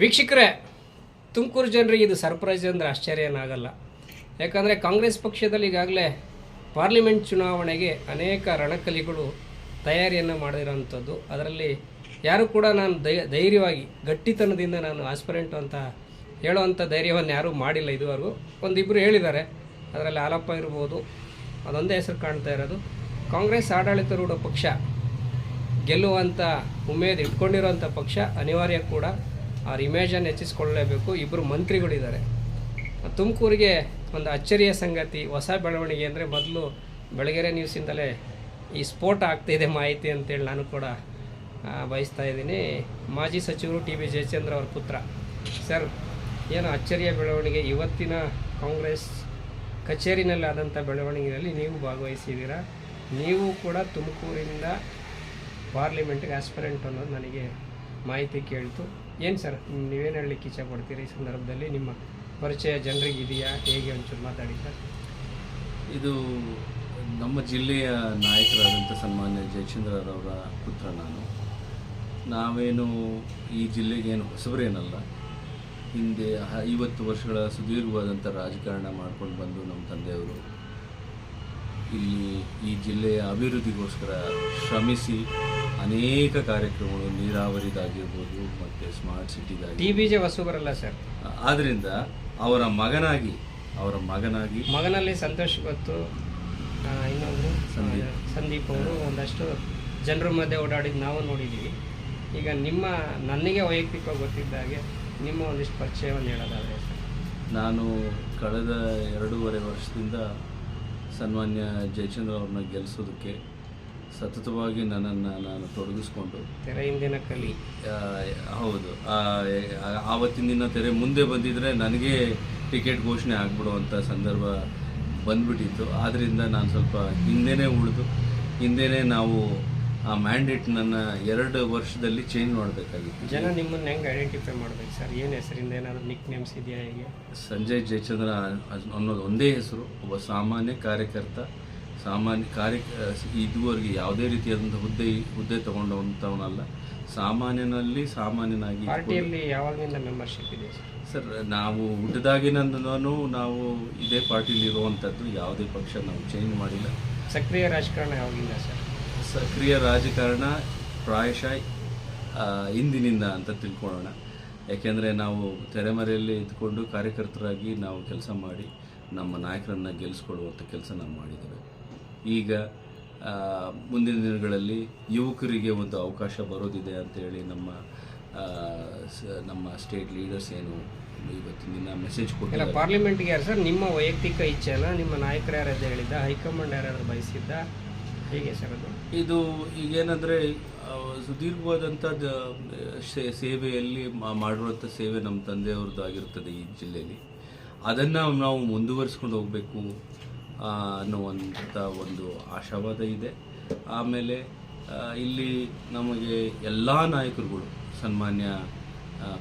ವೀಕ್ಷಕರೇ, ತುಮಕೂರು ಜನರಿಗೆ ಇದು ಸರ್ಪ್ರೈಸ್ ಅಂದರೆ ಆಶ್ಚರ್ಯ ಏನಾಗಲ್ಲ ಯಾಕಂದರೆ ಕಾಂಗ್ರೆಸ್ ಪಕ್ಷದಲ್ಲಿ ಈಗಾಗಲೇ ಪಾರ್ಲಿಮೆಂಟ್ ಚುನಾವಣೆಗೆ ಅನೇಕ ರಣಕಲಿಗಳು ತಯಾರಿಯನ್ನು ಮಾಡಿರೋಂಥದ್ದು ಅದರಲ್ಲಿ ಯಾರು ಕೂಡ ನಾನು ಧೈರ್ಯವಾಗಿ, ಗಟ್ಟಿತನದಿಂದ ನಾನು ಆಸ್ಪರೆಂಟ್ ಅಂತ ಹೇಳುವಂಥ ಧೈರ್ಯವನ್ನು ಯಾರೂ ಮಾಡಿಲ್ಲ ಇದುವರೆಗೂ. ಒಂದಿಬ್ಬರು ಹೇಳಿದ್ದಾರೆ. ಅದರಲ್ಲಿ ಹಾಲಪ್ಪ ಇರ್ಬೋದು, ಅದೊಂದೇ ಹೆಸರು ಕಾಣ್ತಾ ಇರೋದು. ಕಾಂಗ್ರೆಸ್ ಆಡಳಿತಾರೂಢ ಪಕ್ಷ, ಗೆಲ್ಲುವಂಥ ಉಮೇದು ಇಟ್ಕೊಂಡಿರುವಂಥ ಪಕ್ಷ ಅನಿವಾರ್ಯ ಕೂಡ. ಅವ್ರ ಇಮೇಜನ್ನು ಹೆಚ್ಚಿಸ್ಕೊಳ್ಳಲೇಬೇಕು. ಇಬ್ಬರು ಮಂತ್ರಿಗಳಿದ್ದಾರೆ. ತುಮಕೂರಿಗೆ ಒಂದು ಅಚ್ಚರಿಯ ಸಂಗತಿ, ಹೊಸ ಬೆಳವಣಿಗೆ ಅಂದರೆ ಮೊದಲು ಬೆಳಗೆರೆ ನ್ಯೂಸಿಂದಲೇ ಈ ಸ್ಫೋಟ ಆಗ್ತಾಯಿದೆ ಮಾಹಿತಿ ಅಂತೇಳಿ ನಾನು ಕೂಡ ಬಯಸ್ತಾ ಇದ್ದೀನಿ. ಮಾಜಿ ಸಚಿವರು ಟಿ ಬಿ ಜಯಚಂದ್ರ ಅವರ ಪುತ್ರ. ಸರ್, ಏನು ಅಚ್ಚರಿಯ ಬೆಳವಣಿಗೆ? ಇವತ್ತಿನ ಕಾಂಗ್ರೆಸ್ ಕಚೇರಿನಲ್ಲಿ ಆದಂಥ ಬೆಳವಣಿಗೆಯಲ್ಲಿ ನೀವು ಭಾಗವಹಿಸಿದ್ದೀರಾ? ನೀವು ಕೂಡ ತುಮಕೂರಿಂದ ಪಾರ್ಲಿಮೆಂಟ್ಗೆ ಆಸ್ಪಿರೆಂಟ್ ಅನ್ನೋದು ನನಗೆ ಮಾಹಿತಿ ಕೇಳ್ತು. ಏನು ಸರ್, ನೀವೇನು ಹೇಳಲಿಕ್ಕೆ ಇಚ್ಛಪಡ್ತೀರಿ ಈ ಸಂದರ್ಭದಲ್ಲಿ? ನಿಮ್ಮ ಪರಿಚಯ ಜನರಿಗೆ ಇದೆಯಾ ಹೇಗೆ ಒಂಚೂರು ಮಾತಾಡಿ ಸರ್? ಇದು ನಮ್ಮ ಜಿಲ್ಲೆಯ ನಾಯಕರಾದಂಥ ಸನ್ಮಾನ್ಯ ಜಯಚಂದ್ರರವರ ಪುತ್ರ ನಾನು. ನಾವೇನು ಈ ಜಿಲ್ಲೆಗೆ ಏನು ಹೊಸಬರೇನಲ್ಲ. ಹಿಂದೆ ಐವತ್ತು ವರ್ಷಗಳ ಸುದೀರ್ಘವಾದಂಥ ರಾಜಕಾರಣ ಮಾಡ್ಕೊಂಡು ಬಂದು ನಮ್ಮ ತಂದೆಯವರು ಇಲ್ಲಿ ಈ ಜಿಲ್ಲೆಯ ಅಭಿವೃದ್ಧಿಗೋಸ್ಕರ ಶ್ರಮಿಸಿ ಅನೇಕ ಕಾರ್ಯಕ್ರಮಗಳು ನೀರಾವರಿದಾಗಿರ್ಬೋದು ಮತ್ತು ಸ್ಮಾರ್ಟ್ ಸಿಟಿದಾಗಿ ಟಿ ಬಿ ಜೆ ವಸು ಬರಲ್ಲ ಸರ್ ಆದ್ದರಿಂದ ಅವರ ಮಗನಾಗಿ ಅವರ ಮಗನಾಗಿ ಮಗನಲ್ಲಿ ಸಂತೋಷ್ ಗೊತ್ತು ಆ, ಇನ್ನೊಂದು ಸಂದೀಪ್. ಆ, ಸಂದೀಪ್. ಅವರು ಒಂದಷ್ಟು ಜನರ ಮಧ್ಯೆ ಓಡಾಡಿದ್ದು ನಾವು ನೋಡಿದ್ದೀವಿ ಈಗ ನಿಮ್ಮ ನನಗೆ ವೈಯಕ್ತಿಕವಾಗಿ ಗೊತ್ತಿದ್ದಾಗೆ ನಿಮ್ಮ ಒಂದಿಷ್ಟು ಪರಿಚಯವನ್ನು ಹೇಳೋದಾದರೆ ಸರ್ ನಾನು ಕಳೆದ ಎರಡೂವರೆ ವರ್ಷದಿಂದ ಸನ್ಮಾನ್ಯ ಜಯಚಂದ್ರ ಅವ್ರನ್ನ ಗೆಲ್ಲಿಸೋದಕ್ಕೆ ಸತತವಾಗಿ ನನ್ನನ್ನು ನಾನು ತೊಡಗಿಸ್ಕೊಂಡು ತೆರೆ ಹಿಂದಿನ ಕಲಿ ಹೌದು. ಆವತ್ತಿನ ದಿನ ತೆರೆ ಮುಂದೆ ಬಂದಿದ್ರೆ ನನಗೆ ಟಿಕೆಟ್ ಘೋಷಣೆ ಆಗ್ಬಿಡುವಂಥ ಸಂದರ್ಭ ಬಂದ್ಬಿಟ್ಟಿತ್ತು. ಆದ್ದರಿಂದ ನಾನು ಸ್ವಲ್ಪ ಹಿಂದೆನೇ ಉಳಿದು ಹಿಂದೆನೇ ನಾವು ಆ ಮ್ಯಾಂಡೇಟ್ನನ್ನು ಎರಡು ವರ್ಷದಲ್ಲಿ ಚೇಂಜ್ ಮಾಡಬೇಕಾಗಿತ್ತು. ಜನ ನಿಮ್ಮನ್ನು ಹೆಂಗೆ ಐಡೆಂಟಿಫೈ ಮಾಡ್ಬೇಕು ಸರ್? ಏನು ಹೆಸರಿಂದ ಏನಾದರೂ ನಿಕ್ ನೇಮ್ಸ್ ಇದೆಯಾ ಹೇಗೆ? ಸಂಜಯ್ ಜಯಚಂದ್ರ ಅನ್ನೋದು ಒಂದೇ ಹೆಸರು. ಒಬ್ಬ ಸಾಮಾನ್ಯ ಕಾರ್ಯಕರ್ತ. ಸಾಮಾನ್ಯ ಕಾರ್ಯ ಇದುವರೆಗೆ ಯಾವುದೇ ರೀತಿಯಾದಂಥ ಹುದ್ದೆ ಹುದ್ದೆ ತಗೊಂಡವಂಥವನಲ್ಲ. ಸಾಮಾನ್ಯನಲ್ಲಿ ಸಾಮಾನ್ಯನಾಗಿ ಯಾವಾಗಿಂದ ಮೆಂಬರ್ಶಿಪ್ ಇದೆ ಸರ್? ನಾವು ಹುಟ್ಟಿದಾಗಿನಿಂದನೂ ನಾವು ಇದೇ ಪಾರ್ಟಿಲಿ ಇರುವಂಥದ್ದು ಯಾವುದೇ ಪಕ್ಷ ನಾವು ಚೇಂಜ್ ಮಾಡಿಲ್ಲ. ಸಕ್ರಿಯ ರಾಜಕಾರಣ ಯಾವಾಗಿಂದ ಸರ್? ಸಕ್ರಿಯ ರಾಜಕಾರಣ ಪ್ರಾಯಶಃ ಇಂದಿನಿಂದ ಅಂತ ತಿಳ್ಕೊಳ್ಳೋಣ. ಯಾಕೆಂದರೆ ನಾವು ತೆರೆಮರೆಯಲ್ಲಿ ಇದ್ಕೊಂಡು ಕಾರ್ಯಕರ್ತರಾಗಿ ನಾವು ಕೆಲಸ ಮಾಡಿ ನಮ್ಮ ನಾಯಕರನ್ನು ಗೆಲ್ಲಿಸ್ಕೊಳ್ಳುವಂಥ ಕೆಲಸ ನಾವು ಮಾಡಿದ್ದೇವೆ. ಈಗ ಮುಂದಿನ ದಿನಗಳಲ್ಲಿ ಯುವಕರಿಗೆ ಒಂದು ಅವಕಾಶ ಬರೋದಿದೆ ಅಂತೇಳಿ ನಮ್ಮ ನಮ್ಮ ಸ್ಟೇಟ್ ಲೀಡರ್ಸ್ ಏನು ಇವತ್ತಿನ ದಿನ ಮೆಸೇಜ್ ಕೊಟ್ಟಿಲ್ಲ ಪಾರ್ಲಿಮೆಂಟ್ಗೆ ಯಾರು ಸರ್ ನಿಮ್ಮ ವೈಯಕ್ತಿಕ ಇಚ್ಛೆನ ನಿಮ್ಮ ನಾಯಕರು ಯಾರು ಹೇಳಿದ್ದ ಹೈಕಮಾಂಡ್ ಯಾರಾದ್ರು ಬಯಸಿದ್ದ ಹೇಗೆ ಸರ್ ಅದು? ಇದು ಈಗೇನಂದರೆ ಸುದೀರ್ಘವಾದಂಥ ಸೇವೆಯಲ್ಲಿ ಮಾಡಿರುವಂಥ ಸೇವೆ ನಮ್ಮ ತಂದೆಯವ್ರದ್ದು ಆಗಿರ್ತದೆ ಈ ಜಿಲ್ಲೆಯಲ್ಲಿ. ಅದನ್ನು ನಾವು ಮುಂದುವರಿಸ್ಕೊಂಡು ಹೋಗಬೇಕು. ಅನ್ನುವಂಥ ಒಂದು ಆಶಾವಾದ ಇದೆ. ಆಮೇಲೆ ಇಲ್ಲಿ ನಮಗೆ ಎಲ್ಲ ನಾಯಕರುಗಳು ಸನ್ಮಾನ್ಯ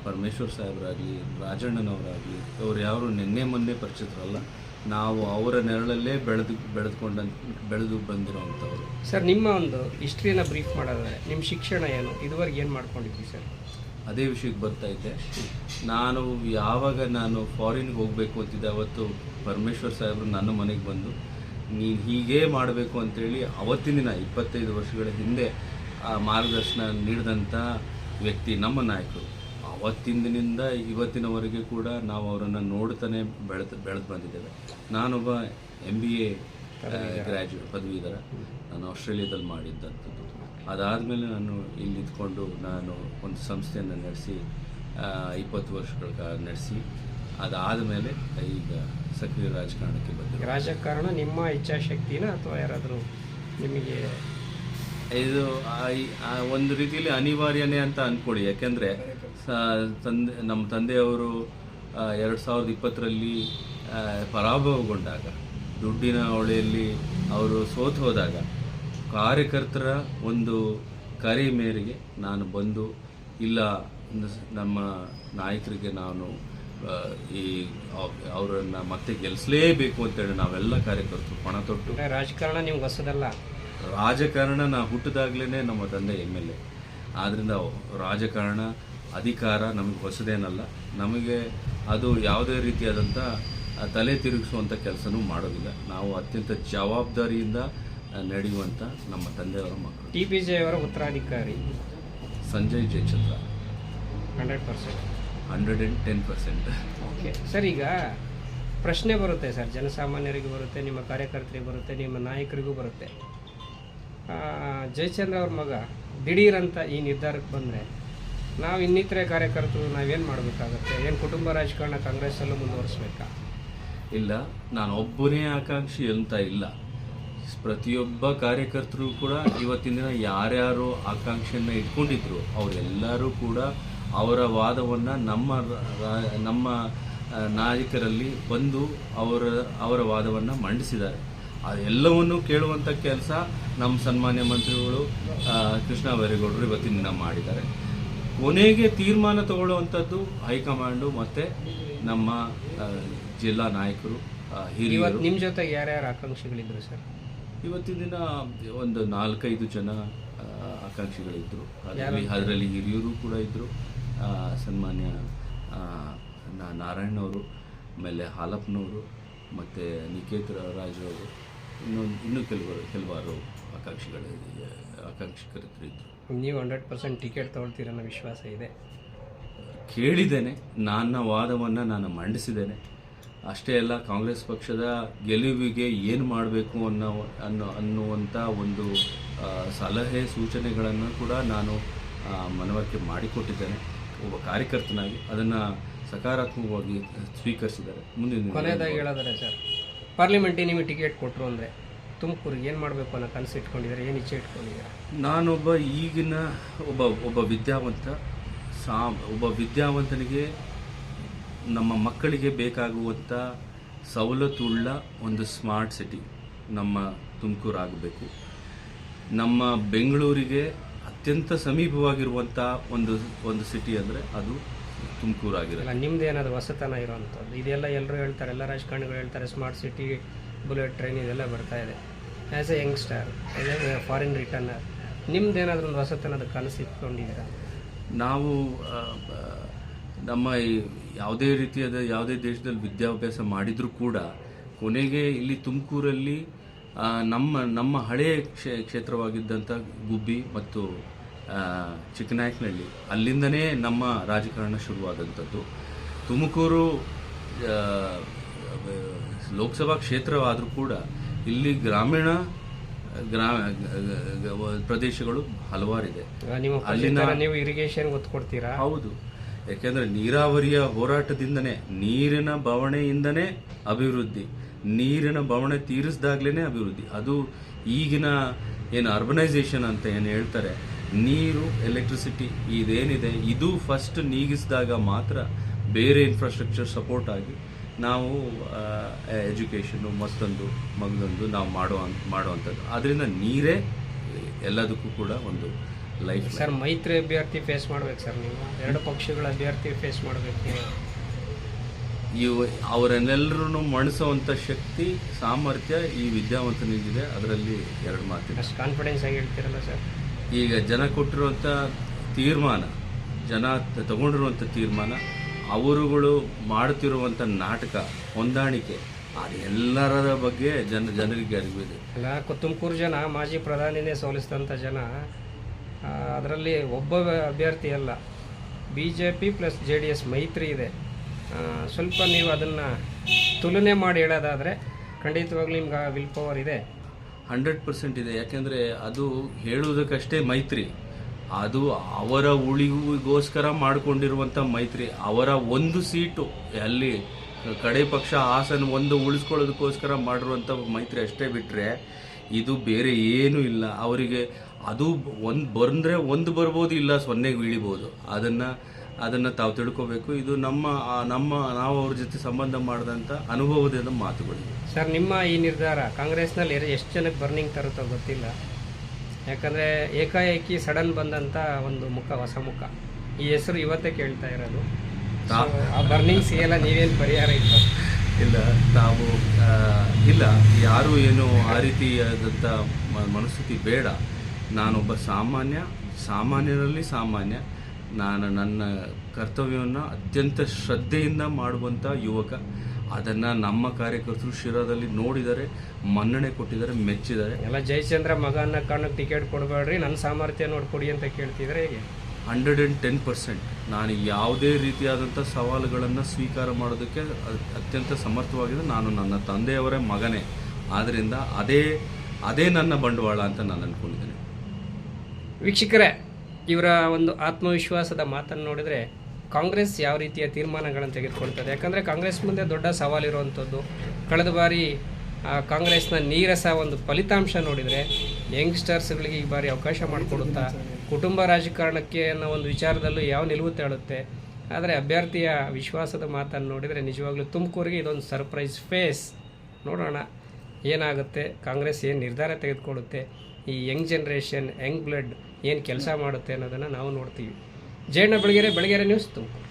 ಪರಮೇಶ್ವರ್ ಸಾಹೇಬರಾಗಲಿ ರಾಜಣ್ಣನವರಾಗಲಿ ಅವ್ರು ಯಾರು ನಿನ್ನೆ ಮೊನ್ನೆ ಪರಿಚಿತರಲ್ಲ ನಾವು ಅವರ ನೆರಳಲ್ಲೇ ಬೆಳೆದು ಬೆಳೆದುಕೊಂಡ ಬೆಳೆದು ಬಂದಿರೋವಂಥವ್ರು. ಸರ್ ನಿಮ್ಮ ಒಂದು ಹಿಸ್ಟ್ರಿಯನ್ನು ಬ್ರೀಫ್ ಮಾಡೋದಾದ್ರೆ ನಿಮ್ಮ ಶಿಕ್ಷಣ ಏನು? ಇದುವರೆಗೆ ಏನು ಮಾಡ್ಕೊಂಡಿದ್ವಿ ಸರ್? ಅದೇ ವಿಷಯಕ್ಕೆ ಬರ್ತಾ ಇದ್ದೆ. ನಾನು ಯಾವಾಗ ನಾನು ಫಾರಿನ್ಗೆ ಹೋಗಬೇಕು ಅಂತಿದ್ದೆ, ಅವತ್ತು ಪರಮೇಶ್ವರ್ ಸಾಹೇಬರು ನನ್ನ ಮನೆಗೆ ಬಂದು, ನೀನು ಹೀಗೇ ಮಾಡಬೇಕು ಅಂತೇಳಿ ಅವತ್ತಿನ ದಿನ, ಇಪ್ಪತ್ತೈದು ವರ್ಷಗಳ ಹಿಂದೆ ಆ ಮಾರ್ಗದರ್ಶನ ನೀಡಿದಂಥ ವ್ಯಕ್ತಿ ನಮ್ಮ ನಾಯಕರು. ಅವತ್ತಿಂದಿನಿಂದ ಇವತ್ತಿನವರೆಗೆ ಕೂಡ ನಾವು ಅವರನ್ನು ನೋಡ್ತಾನೆ ಬೆಳೆದು ಬೆಳೆದು ಬಂದಿದ್ದೇವೆ. ನಾನೊಬ್ಬ ಎಂ ಬಿ ಎ ಗ್ರ್ಯಾಜುಯೇಟ್ ಪದವೀಧರ. ನಾನು ಆಸ್ಟ್ರೇಲಿಯಾದಲ್ಲಿ ಮಾಡಿದ್ದಂಥದ್ದು ಅದಾದಮೇಲೆ ನಾನು ಇಲ್ಲಿ ಇದ್ಕೊಂಡು ನಾನು ಒಂದು ಸಂಸ್ಥೆಯನ್ನು ನಡೆಸಿ ಇಪ್ಪತ್ತು ವರ್ಷಗಳ ಕಾಲ ನಡೆಸಿ ಅದಾದಮೇಲೆ ಈಗ ಸಕ್ರಿಯ ರಾಜಕಾರಣಕ್ಕೆ ಬಂದಿದೆ ರಾಜಕಾರಣ ನಿಮ್ಮ ಇಚ್ಛಾಶಕ್ತಿನ ಅಥವಾ ಯಾರಾದರೂ ನಿಮಗೆ ಇದು ಆ- ಒಂದು ರೀತಿಯಲ್ಲಿ ಅನಿವಾರ್ಯನೇ ಅಂತ ಅಂದ್ಕೊಳ್ಳಿ ಯಾಕೆಂದರೆ ತಂದೆ ನಮ್ಮ ತಂದೆಯವರು ಎರಡು ಸಾವಿರದ ಇಪ್ಪತ್ತರಲ್ಲಿ ಪರಾಭವಗೊಂಡಾಗ ದುಡ್ಡಿನ ಹೊಳೆಯಲ್ಲಿ ಅವರು ಸೋತು ಹೋದಾಗ ಕಾರ್ಯಕರ್ತರ ಒಂದು ಕರೆ ಮೇರೆಗೆ ನಾನು ಬಂದು ಇಲ್ಲ ನಮ್ಮ ನಾಯಕರಿಗೆ ನಾನು ಈ ಅವರನ್ನು ಮತ್ತೆ ಗೆಲ್ಲಿಸಲೇಬೇಕು ಅಂತೇಳಿ ನಾವೆಲ್ಲ ಕಾರ್ಯಕರ್ತರು ಪಣ ತೊಟ್ಟು. ರಾಜಕಾರಣ ನೀವು ಹೊಸದಲ್ಲ? ರಾಜಕಾರಣ ನಾ ಹುಟ್ಟಿದಾಗ್ಲೇ ನಮ್ಮ ತಂದೆ ಎಂ ಎಲ್ ಎ. ಆದ್ದರಿಂದ ರಾಜಕಾರಣ ಅಧಿಕಾರ ನಮಗೆ ಹೊಸದೇನಲ್ಲ. ನಮಗೆ ಅದು ಯಾವುದೇ ರೀತಿಯಾದಂಥ ತಲೆ ತಿರುಗಿಸುವಂಥ ಕೆಲಸನೂ ಮಾಡೋದಿಲ್ಲ. ನಾವು ಅತ್ಯಂತ ಜವಾಬ್ದಾರಿಯಿಂದ ನಡೆಯುವಂಥ ನಮ್ಮ ತಂದೆಯವರ ಮಕ್ಕಳು. ಟಿ. ಪಿ. ಜೆ ಅವರ ಉತ್ತರಾಧಿಕಾರಿ. Sanjay Jayachandra. Hundred percent. Hundred and ten percent. Okay. Sir ಈಗ ಪ್ರಶ್ನೆ ಬರುತ್ತೆ ಸರ್. ಜನಸಾಮಾನ್ಯರಿಗೂ ಬರುತ್ತೆ ನಿಮ್ಮ ಕಾರ್ಯಕರ್ತರಿಗೆ ಬರುತ್ತೆ ನಿಮ್ಮ ನಾಯಕರಿಗೂ ಬರುತ್ತೆ. ಜಯಚಂದ್ರ ಅವ್ರ ಮಗ ದಿಢೀರಂತ ಈ ನಿರ್ಧಾರಕ್ಕೆ ಬಂದರೆ ನಾವು ಇನ್ನಿತರೆ ಕಾರ್ಯಕರ್ತರು ನಾವೇನು ಮಾಡಬೇಕಾಗತ್ತೆ? ಏನು ಕುಟುಂಬ ರಾಜಕಾರಣ ಕಾಂಗ್ರೆಸ್ಸಲ್ಲೂ ಮುಂದುವರಿಸ್ಬೇಕಾ? ಇಲ್ಲ ನಾನು ಒಬ್ಬನೇ ಆಕಾಂಕ್ಷಿ ಅಂತ ಇಲ್ಲ. ಪ್ರತಿಯೊಬ್ಬ ಕಾರ್ಯಕರ್ತರು ಕೂಡ ಇವತ್ತಿನ ದಿನ ಯಾರ್ಯಾರು ಆಕಾಂಕ್ಷೆಯನ್ನು ಇಟ್ಕೊಂಡಿದ್ರು ಅವರೆಲ್ಲರೂ ಕೂಡ ಅವರ ವಾದವನ್ನು ನಮ್ಮ ನಮ್ಮ ನಾಯಕರಲ್ಲಿ ಬಂದು ಅವರ ಅವರ ವಾದವನ್ನು ಮಂಡಿಸಿದ್ದಾರೆ. ಅದೆಲ್ಲವನ್ನು ಕೇಳುವಂಥ ಕೆಲಸ ನಮ್ಮ ಸನ್ಮಾನ್ಯ ಮಂತ್ರಿಗಳು ಕೃಷ್ಣ ಬೈರೇಗೌಡರು ಇವತ್ತಿನ ದಿನ ಮಾಡಿದ್ದಾರೆ. ಕೊನೆಗೆ ತೀರ್ಮಾನ ತಗೊಳ್ಳುವಂಥದ್ದು ಹೈಕಮಾಂಡು ಮತ್ತು ನಮ್ಮ ಜಿಲ್ಲಾ ನಾಯಕರು ಹಿರಿಯರು. ನಿಮ್ಮ ಜೊತೆ ಯಾರ್ಯಾರು ಆಕಾಂಕ್ಷಿಗಳಿದ್ರು ಸರ್? ಇವತ್ತಿನ ದಿನ ಒಂದು ನಾಲ್ಕೈದು ಜನ ಆಕಾಂಕ್ಷಿಗಳಿದ್ರು. ಆಕಾಂಕ್ಷಿಗಳಿದ್ದರು ಅದರಲ್ಲಿ ಅದರಲ್ಲಿ ಹಿರಿಯರು ಕೂಡ ಇದ್ದರು ಸನ್ಮಾನ್ಯ ನಾರಾಯಣವರು ಆಮೇಲೆ ಹಾಲಪ್ಪನವರು ಮತ್ತು ನಿಕೇತ್ ರಾಜು ಅವರು ಇನ್ನೊಂದು ಇನ್ನೂ ಕೆಲವರು ಕೆಲವಾರು ಆಕಾಂಕ್ಷಿಗಳ ಆಕಾಂಕ್ಷಿಕರಿದ್ದರು ನೀವು ಹಂಡ್ರೆಡ್ ಪರ್ಸೆಂಟ್ ಟಿಕೆಟ್ ತೊಗೊಳ್ತೀರ ಅನ್ನೋ ವಿಶ್ವಾಸ ಇದೆ. ಕೇಳಿದ್ದೇನೆ ನನ್ನ ವಾದವನ್ನು ನಾನು ಮಂಡಿಸಿದ್ದೇನೆ. ಅಷ್ಟೇ ಅಲ್ಲ ಕಾಂಗ್ರೆಸ್ ಪಕ್ಷದ ಗೆಲುವಿಗೆ ಏನು ಮಾಡಬೇಕು ಅನ್ನೋ ಅನ್ನೋ ಅನ್ನುವಂಥ ಒಂದು ಸಲಹೆ ಸೂಚನೆಗಳನ್ನು ಕೂಡ ನಾನು ಮನವರಿಕೆ ಮಾಡಿಕೊಟ್ಟಿದ್ದೇನೆ. ಒಬ್ಬ ಕಾರ್ಯಕರ್ತನಾಗಿ ಅದನ್ನು ಸಕಾರಾತ್ಮಕವಾಗಿ ಸ್ವೀಕರಿಸಿದ್ದಾರೆ. ಮುಂದಿನ ಕೊನೆಯದಾಗಿ ಹೇಳೋದಾರೆ ಸರ್ ಪಾರ್ಲಿಮೆಂಟಿಗೆ ನಿಮಗೆ ಟಿಕೆಟ್ ಕೊಟ್ಟರು ಅಂದರೆ ತುಮಕೂರಿಗೆ ಏನು ಮಾಡಬೇಕು ಅನ್ನೋ ಕನಸು ಇಟ್ಕೊಂಡಿದ್ದಾರೆ ಏನು ಇಚ್ಛೆ ಇಟ್ಕೊಂಡಿದ್ದಾರೆ? ನಾನೊಬ್ಬ ಈಗಿನ ಒಬ್ಬ ಒಬ್ಬ ವಿದ್ಯಾವಂತ ಸಾ ಒಬ್ಬ ವಿದ್ಯಾವಂತನಿಗೆ ನಮ್ಮ ಮಕ್ಕಳಿಗೆ ಬೇಕಾಗುವಂಥ ಸವಲತ್ತುಳ್ಳ ಒಂದು ಸ್ಮಾರ್ಟ್ ಸಿಟಿ ನಮ್ಮ ತುಮಕೂರು ಆಗಬೇಕು ನಮ್ಮ ಬೆಂಗಳೂರಿಗೆ ಅತ್ಯಂತ ಸಮೀಪವಾಗಿರುವಂಥ ಒಂದು ಒಂದು ಸಿಟಿ ಅಂದರೆ ಅದು ತುಮಕೂರು ಆಗಿರೋದು ನಿಮ್ದು ಏನಾದ್ರು ಹೊಸತನ ಇರೋವಂಥದ್ದು ಇದೆಲ್ಲ ಎಲ್ಲರೂ ಹೇಳ್ತಾರೆ ಎಲ್ಲ ರಾಜಕಾರಣಿಗಳು ಹೇಳ್ತಾರೆ ಸ್ಮಾರ್ಟ್ ಸಿಟಿ ಬುಲೆಟ್ ಟ್ರೈನ್ ಇದೆಲ್ಲ ಬರ್ತಾ ಇದೆ. As a youngster foreign returner ನಿಮ್ದು ಏನಾದರೂ ಒಂದು ಹೊಸತನದ ಕನಸು ಇಟ್ಕೊಂಡಿದ್ದೀರಾ? ನಾವು ನಮ್ಮ ಈ ಯಾವುದೇ ರೀತಿಯಾದ ಯಾವುದೇ ದೇಶದಲ್ಲಿ ವಿದ್ಯಾಭ್ಯಾಸ ಮಾಡಿದರೂ ಕೂಡ ಕೊನೆಗೆ ಇಲ್ಲಿ ತುಮಕೂರಲ್ಲಿ ನಮ್ಮ ನಮ್ಮ ಹಳೆಯ ಕ್ಷೇ ಕ್ಷೇತ್ರವಾಗಿದ್ದಂಥ ಗುಬ್ಬಿ ಮತ್ತು ಚಿಕ್ಕನಾಯಕನಹಳ್ಳಿ ಅಲ್ಲಿಂದನೇ ನಮ್ಮ ರಾಜಕಾರಣ ಶುರುವಾದಂಥದ್ದು ತುಮಕೂರು ಲೋಕಸಭಾ ಕ್ಷೇತ್ರವಾದರೂ ಕೂಡ ಇಲ್ಲಿ ಗ್ರಾಮೀಣ ಗ್ರಾ ಪ್ರದೇಶಗಳು ಹಲವಾರಿದೆ. ಅಲ್ಲಿನ ನೀವು ಇರಿಗೇಷನ್ ಒತ್ತು ಕೊಡ್ತೀರಾ ಹೌದು. ಯಾಕೆಂದ್ರೆ ನೀರಾವರಿಯ ಹೋರಾಟದಿಂದನೇ ನೀರಿನ ಬವಣೆಯಿಂದನೇ ಅಭಿವೃದ್ಧಿ. ನೀರಿನ ಬವಣೆ ತೀರಿಸಿದಾಗ್ಲೇ ಅಭಿವೃದ್ಧಿ. ಅದು ಈಗಿನ ಏನು ಅರ್ಬನೈಸೇಷನ್ ಅಂತ ಏನು ಹೇಳ್ತಾರೆ, ನೀರು ಎಲೆಕ್ಟ್ರಿಸಿಟಿ ಇದೇನಿದೆ, ಇದು ಫಸ್ಟ್ ನೀಗಿಸಿದಾಗ ಮಾತ್ರ ಬೇರೆ ಇನ್ಫ್ರಾಸ್ಟ್ರಕ್ಚರ್ ಸಪೋರ್ಟ್ ಆಗಿ ನಾವು ಎಜುಕೇಷನ್ನು ಮತ್ತೊಂದು ಮಗದೊಂದು ನಾವು ಮಾಡುವ ಮಾಡುವಂಥದ್ದು ಅದರಿಂದ ನೀರೇ ಎಲ್ಲದಕ್ಕೂ ಕೂಡ ಒಂದು ಲೈಫ್ ಸರ್, ಮೈತ್ರಿ ಅಭ್ಯರ್ಥಿ ಫೇಸ್ ಮಾಡ್ಬೇಕು ಸರ್ ನೀವು. ಎರಡು ಪಕ್ಷಗಳ ಅಭ್ಯರ್ಥಿ ಫೇಸ್ ಮಾಡಬೇಕು ಇವು ಅವರನ್ನೆಲ್ಲರೂ ಮಣಿಸುವಂಥ ಶಕ್ತಿ ಸಾಮರ್ಥ್ಯ ಈ ವಿದ್ಯಾವಂತನಿಗಿದೆ. ಅದರಲ್ಲಿ ಎರಡು ಮಾತು ಕಾನ್ಫಿಡೆನ್ಸ್ ಆಗಿ ಹೇಳ್ತೀರಲ್ಲ ಸರ್? ಈಗ ಜನ ಕೊಟ್ಟಿರುವಂಥ ತೀರ್ಮಾನ ಜನ ತಗೊಂಡಿರುವಂಥ ತೀರ್ಮಾನ ಅವರುಗಳು ಮಾಡ್ತಿರುವಂಥ ನಾಟಕ ಹೊಂದಾಣಿಕೆ ಅದೆಲ್ಲರ ಬಗ್ಗೆ ಜನ ಜನರಿಗೆ ಅರಿವಿದೆ ಅಲ್ಲ ತುಮಕೂರು ಜನ ಮಾಜಿ ಪ್ರಧಾನಿನೇ ಸೋಲಿಸಿದಂಥ ಜನ ಅದರಲ್ಲಿ ಒಬ್ಬ ಅಭ್ಯರ್ಥಿ ಅಲ್ಲ. B J P plus J D S ಮೈತ್ರಿ ಇದೆ. ಸ್ವಲ್ಪ ನೀವು ಅದನ್ನು ತುಲನೆ ಮಾಡಿ ಹೇಳೋದಾದರೆ ಖಂಡಿತವಾಗ್ಲೂ ನಿಮ್ಗೆ ವಿಲ್ ಪವರ್ ಇದೆ. ಹಂಡ್ರೆಡ್ ಪರ್ಸೆಂಟ್ ಇದೆ. ಯಾಕೆಂದರೆ ಅದು ಹೇಳುವುದಕ್ಕಷ್ಟೇ ಮೈತ್ರಿ. ಅದು ಅವರ ಉಳಿವಿಗೋಸ್ಕರ ಮಾಡಿಕೊಂಡಿರುವಂಥ ಮೈತ್ರಿ. ಅವರ ಒಂದು ಸೀಟು, ಅಲ್ಲಿ ಕಡೆ ಪಕ್ಷ ಹಾಸನ ಒಂದು ಉಳಿಸ್ಕೊಳ್ಳೋದಕ್ಕೋಸ್ಕರ ಮಾಡಿರುವಂಥ ಮೈತ್ರಿ ಅಷ್ಟೇ ಬಿಟ್ಟರೆ ಇದು ಬೇರೆ ಏನೂ ಇಲ್ಲ. ಅವರಿಗೆ ಅದು ಒಂದು ಬಂದರೆ ಒಂದು ಬರ್ಬೋದು, ಇಲ್ಲ ಸೊನ್ನೆಗೆ ಇಳಿಬೋದು ಅದನ್ನು ಅದನ್ನು ತಾವು ತಿಳ್ಕೋಬೇಕು. ಇದು ನಮ್ಮ ನಮ್ಮ ನಾವು ಅವ್ರ ಜೊತೆ ಸಂಬಂಧ ಮಾಡಿದಂಥ ಅನುಭವದಿಂದ ಮಾತುಗಳು. ಸರ್ ನಿಮ್ಮ ಈ ನಿರ್ಧಾರ ಕಾಂಗ್ರೆಸ್ನಲ್ಲಿ ಎಷ್ಟು ಜನಕ್ಕೆ ಬರ್ನಿಂಗ್ ತರುತ್ತೋ ಗೊತ್ತಿಲ್ಲ. ಯಾಕಂದರೆ ಏಕಾಏಕಿ ಸಡನ್ ಬಂದಂಥ ಒಂದು ಮುಖ ಹೊಸ ಮುಖ. ಈ ಹೆಸರು ಇವತ್ತೇ ಕೇಳ್ತಾ ಇರೋದು. ಆ ಬರ್ನಿಂಗ್ಸ್ ಎಲ್ಲ ನೀವೇನು ಪರಿಹಾರ ಇತ್ತು ಇಲ್ಲ ತಾವು ಇಲ್ಲ. ಯಾರು ಏನು ಆ ರೀತಿಯಾದಂಥ ಮನಸ್ಥಿತಿ ಬೇಡ. ನಾನೊಬ್ಬ ಸಾಮಾನ್ಯ ಸಾಮಾನ್ಯರಲ್ಲಿ ಸಾಮಾನ್ಯ. ನಾನು ನನ್ನ ಕರ್ತವ್ಯವನ್ನು ಅತ್ಯಂತ ಶ್ರದ್ಧೆಯಿಂದ ಮಾಡುವಂಥ ಯುವಕ. ಅದನ್ನು ನಮ್ಮ ಕಾರ್ಯಕರ್ತರು ಶಿರಾದಲ್ಲಿ ನೋಡಿದರೆ ಮನ್ನಣೆ ಕೊಟ್ಟಿದ್ದಾರೆ ಮೆಚ್ಚಿದ್ದಾರೆ. ಎಲ್ಲ ಜಯಚಂದ್ರ ಮಗ ಅನ್ನ ಕಾರಣಕ್ಕೆ ಟಿಕೆಟ್ ಕೊಡಬೇಡ್ರಿ ನನ್ನ ಸಾಮರ್ಥ್ಯ ನೋಡಿಕೊಡಿ ಅಂತ ಕೇಳ್ತಿದ್ರೆ ಹೇಗೆ? Hundred and ten percent. ನಾನು ಯಾವುದೇ ರೀತಿಯಾದಂಥ ಸವಾಲುಗಳನ್ನು ಸ್ವೀಕಾರ ಮಾಡೋದಕ್ಕೆ ಅತ್ಯಂತ ಸಮರ್ಥವಾಗಿದೆ ನಾನು ನನ್ನ ತಂದೆಯವರೇ ಮಗನೇ. ಆದ್ದರಿಂದ ಅದೇ ಅದೇ ನನ್ನ ಬಂಡವಾಳ ಅಂತ ನಾನು ಅಂದ್ಕೊಂಡಿದ್ದೇನೆ ವೀಕ್ಷಕರೇ ಇವರ ಒಂದು ಆತ್ಮವಿಶ್ವಾಸದ ಮಾತನ್ನು ನೋಡಿದರೆ ಕಾಂಗ್ರೆಸ್ ಯಾವ ರೀತಿಯ ತೀರ್ಮಾನಗಳನ್ನು ತೆಗೆದುಕೊಳ್ತದೆ? ಯಾಕಂದರೆ ಕಾಂಗ್ರೆಸ್ ಮುಂದೆ ದೊಡ್ಡ ಸವಾಲಿರುವಂಥದ್ದು ಕಳೆದ ಬಾರಿ ಕಾಂಗ್ರೆಸ್ನ ನೀರಸ ಒಂದು ಫಲಿತಾಂಶ ನೋಡಿದರೆ ಯಂಗ್ಸ್ಟರ್ಸ್ಗಳಿಗೆ ಈ ಬಾರಿ ಅವಕಾಶ ಮಾಡಿಕೊಡುತ್ತಾ, ಕುಟುಂಬ ರಾಜಕಾರಣಕ್ಕೆ ಅನ್ನೋ ಒಂದು ವಿಚಾರದಲ್ಲೂ ಯಾವ ನಿಲುವು ತೇಳುತ್ತೆ? ಆದರೆ ಅಭ್ಯರ್ಥಿಯ ವಿಶ್ವಾಸದ ಮಾತನ್ನು ನೋಡಿದರೆ ನಿಜವಾಗ್ಲೂ ತುಮಕೂರಿಗೆ ಇದೊಂದು ಸರ್ಪ್ರೈಸ್ ಫೇಸ್ ನೋಡೋಣ. ಏನಾಗುತ್ತೆ? ಕಾಂಗ್ರೆಸ್ ಏನು ನಿರ್ಧಾರ ತೆಗೆದುಕೊಳ್ಳುತ್ತೆ? ಈ ಯಂಗ್ ಜನ್ರೇಷನ್, ಯಂಗ್ ಬ್ಲಡ್ ಏನು ಕೆಲಸ ಮಾಡುತ್ತೆ ಅನ್ನೋದನ್ನು ನಾವು ನೋಡ್ತೀವಿ. ಜಯಣ್ಣ ಬೆಳಗೆರೆ ಬೆಳಗೆರೆ ನ್ಯೂಸ್ ತುಮಕೂರು.